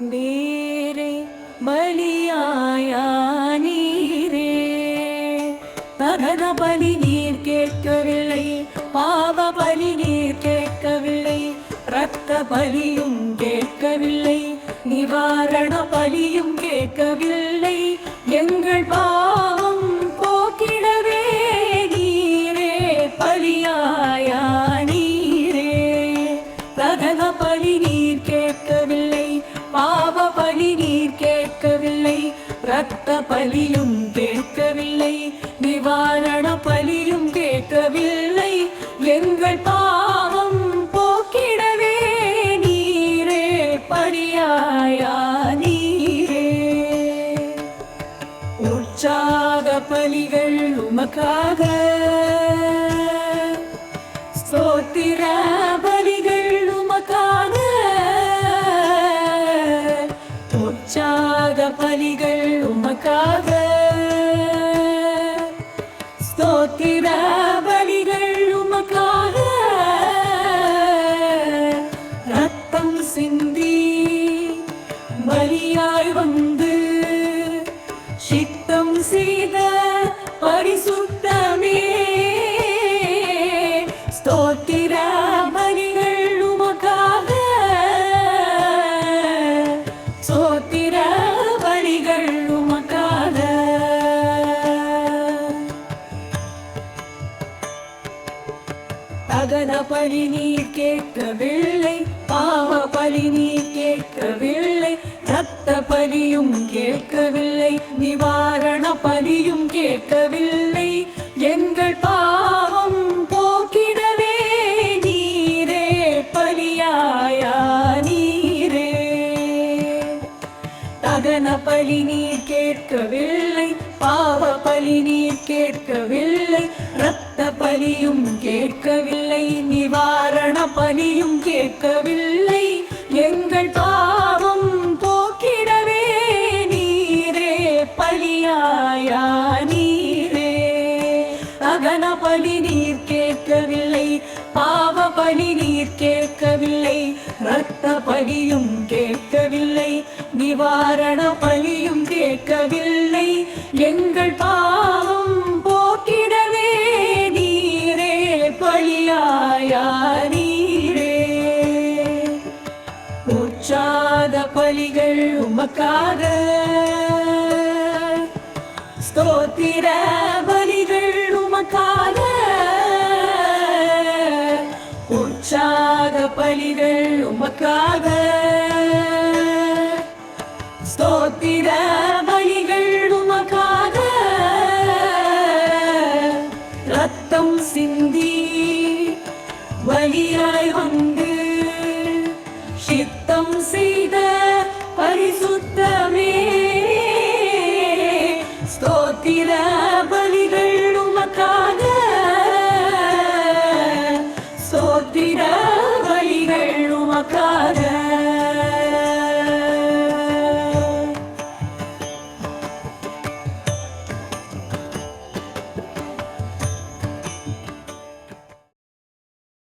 நீரே பலியாயா நீரே பகத பலி நீர் கேட்கவில்லை பாவ பலி நீர் கேட்கவில்லை ரத்த பலியும் கேட்கவில்லை நிவாரண பலியும் கேட்கவில்லை எங்கள் பாவம் போக்கிடவே நீரே பலியாயா நீரே பகத பலி நீர் கே இரத்த பலியும் கேட்கவில்லை. நிவாரண பலியும் கேட்கவில்லை. எங்கள் பாவம் போக்கிடவே நீரே படியாயா நீரே. உற்சாக பலிகள் உமக்காக. சோத்திரா உற்சாக பலிகள் உமக்காக. ஸ்தோத்திர பலிகள் உமக்காக. ரத்தம் சிந்தி பலியாய் வந்து சித்தம் செய்த பரிசுத்த தகன பழி நீ கேட்கவில்லை பாவ பழி நீ கேட்கவில்லை ரத்த பலியும் கேட்கவில்லை நிவாரண பலியும் கேட்கவில்லை. எங்கள் பாவம் போக்கிடவே நீரே பலியாயா நீரே. தகன பலி நீ கேட்கவில்லை பாவ பலி நீ கேட்கவில்லை ரத்த பலியும் கேட்கவில்லை. நிவாரண பணியும் கேட்கவில்லை. எங்கள் பாவம் போக்கிடவே நீரே பலியாயா நீரே. அகன பலி நீர் கேட்கவில்லை பாவ பலி நீர் கேட்கவில்லை ரத்த பலியும் கேட்கவில்லை நிவாரண பலியும் கேட்கவில்லை. எங்கள் பலிகள் உமக்காக. ஸ்தோத்திர பலிகள் உமக்காக. உற்சாக பலிகள் உமக்காக. ஸ்தோத்திர பலிகள் உமக்காக. ரத்தம் சிந்தி வழியாய் வந்து சித்தம் செய்த பரிசுத்தமே ஸ்தோத்திர பலிகள் உமக்காக. ஸ்தோத்திர பலிகள் உமக்காக.